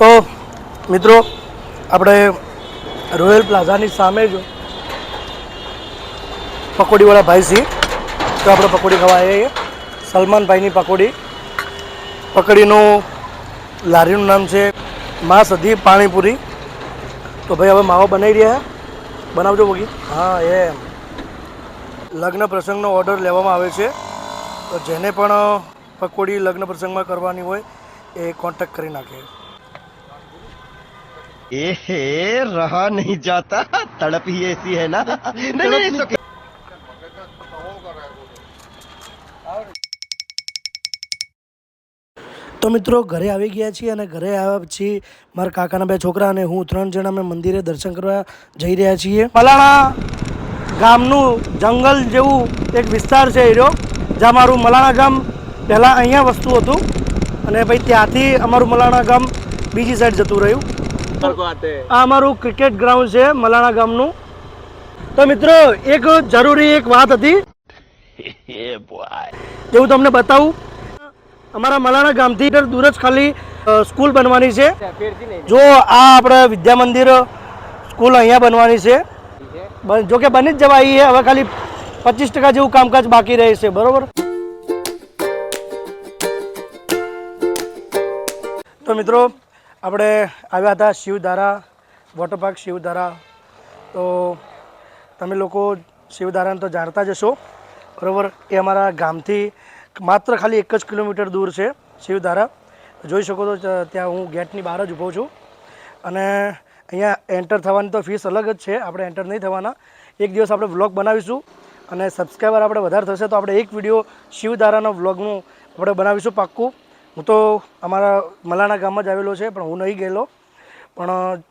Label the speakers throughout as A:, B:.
A: તો મિત્રો આપણે રોયલ પ્લાઝાની સામે જ પકોડીવાળા ભાઈ છીએ. તો આપણે પકોડી ખાવા આવીએ સલમાનભાઈની પકોડી. પકોડીનું લારીનું નામ છે મા સધી પાણીપુરી. તો ભાઈ હવે માવો બનાવી રહ્યા બનાવજો બોગી હા એમ. લગ્ન પ્રસંગનો ઓર્ડર લેવામાં આવે છે. તો જેને પણ પકોડી લગ્ન પ્રસંગમાં કરવાની હોય એ કોન્ટેક્ટ કરી નાખે.
B: एहे रहा नहीं जाता तड़प ही ऐसी है ना नहीं, नहीं, नहीं,
A: તો મિત્રો ઘરે આવી ગયા છીએ અને ઘરે આવ્યા પછી મારા કાકાના બે છોકરા અને હું ત્રણ જણા અમે મંદિરે દર્શન કરવા જઈ રહ્યા છીએ મલાણા ગામનું જંગલ જેવું એક વિસ્તાર છે એ રહ્યો જ્યાં મારું મલાણા ગામ પહેલાં અહીંયા વસ્તુ હતું અને ભાઈ ત્યાંથી અમારું મલાણા ગામ બીજી સાઈડ જતું રહ્યું આ અમારું ક્રિકેટ ગ્રાઉન્ડ છે મલાણા ગામનું. તો મિત્રો એક જરૂરી એક વાત હતી. એવું તમને બતાવું. અમારા મલાણા ગામથી દૂર જ ખાલી સ્કૂલ બનવાની છે. જો આ આપણે વિદ્યા મંદિર સ્કૂલ અહીંયા બનવાની છે. બન- જો કે બની જ જવાય છે હવે ખાલી પચીસ ટકા જેવું કામકાજ બાકી રહે છે બરોબર? તો મિત્રો આપણે આવ્યા હતા શિવધારા વોટર પાર્ક શિવધારા. તો તમે લોકો શિવધારાને તો જાણતા જ હશો. બરાબર? એ અમારા ગામથી માત્ર ખાલી એક જ કિલોમીટર દૂર છે શિવધારા. જોઈ શકો તો ત્યાં હું ગેટની બહાર જ ઊભો છું. અને અહીંયા એન્ટર થવાની તો ફીસ અલગ જ છે. આપણે એન્ટર નહીં થવાના. એક દિવસ આપણે વ્લોગ બનાવીશું. અને સબસ્ક્રાઈબર આપણે વધારે થશે તો આપણે એક વીડિયો શિવધારાનો વ્લોગનું આપણે બનાવીશું પાક્કું. હું તો અમારા મલાણા ગામમાં જ આવેલો છે, પણ હું નહીં ગયેલો. પણ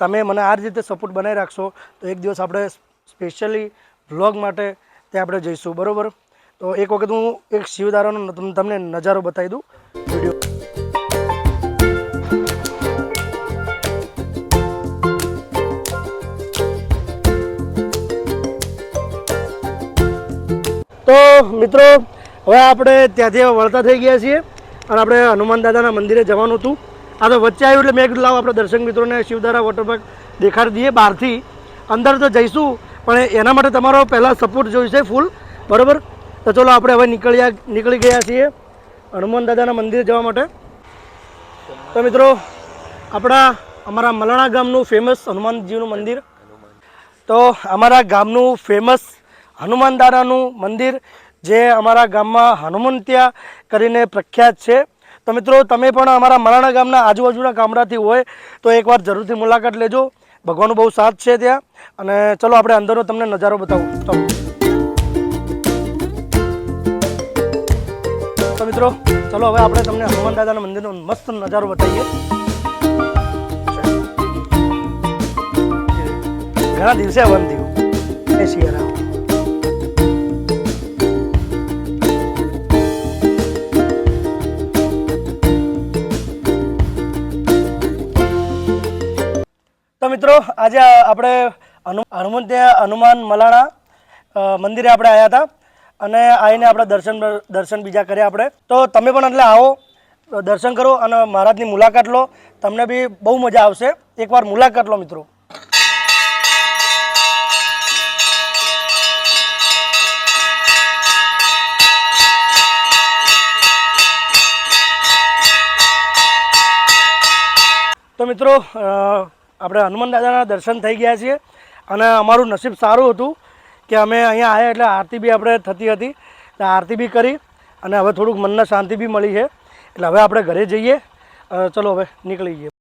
A: તમે મને આ રીતે સપોર્ટ બનાવી રાખશો, તો એક દિવસ આપણે સ્પેશિયલી વ્લોગ માટે ત્યાં આપણે જઈશું, બરાબર? તો એક વખત હું એક શિવધારાનો તમને નજારો બતાવી દઉં. વીડિયો તો મિત્રો, હવે આપણે ત્યાંથી વળતા થઈ ગયા છીએ. અને આપણે હનુમાન દાદાના મંદિરે જવાનું હતું. આ તો વચ્ચે આવ્યું એટલે મેં કીધું, લાવો આપણે દર્શક મિત્રોને શિવધારા વોટર પાર્ક દેખાડી દઈએ બહારથી. અંદર તો જઈશું, પણ એના માટે તમારો પહેલાં સપોર્ટ જોઈશે ફૂલ બરાબર? તો ચલો આપણે હવે નીકળ્યા, નીકળી ગયા છીએ હનુમાન દાદાના મંદિરે જવા માટે. તો મિત્રો, આપણા, અમારા મલાણા ગામનું ફેમસ હનુમાનજીનું મંદિર. તો અમારા ગામનું ફેમસ હનુમાન દાદાનું મંદિર જે અમારા ગામમાં હનુમંત્યા કરીને પ્રખ્યાત છે. તો મિત્રો, તમે પણ અમારા મરાણા ગામના આજુબાજુના ગામડાથી હોય તો એકવાર જરૂરથી મુલાકાત લેજો. ભગવાનનો બહુ સાથ છે ત્યાં. અને ચલો, આપણે અંદરનો તમને નજારો બતાવું. તો મિત્રો, ચલો, હવે આપણે તમને હનુમાન દાદાના મંદિરનો મસ્ત નજારો બતાવીએ. ઘણા દિવસે વન થયું. એ શિયાળા મિત્રો, આજે આપણે હનુ, હનુમંત હનુમાન મલાણા મંદિરે આપણે આવ્યા હતા અને આવીને આપણે દર્શન દર્શન બીજા કર્યા આપણે. તો તમે પણ એટલે આવો, દર્શન કરો અને મહારાજની મુલાકાત લો. તમને બી બહુ મજા આવશે. એકવાર મુલાકાત લો મિત્રો. તો મિત્રો આપણે હનુમાન દાદાના દર્શન થઈ ગયા છીએ. અને અમારું નસીબ સારું હતું કે અમે અહીંયા આવ્યા એટલે આરતી બી આપણે થતી હતી. એટલે આરતી બી કરી અને હવે થોડુંક મનને શાંતિ બી મળી છે. એટલે હવે આપણે ઘરે જઈએ. ચલો હવે નીકળી જઈએ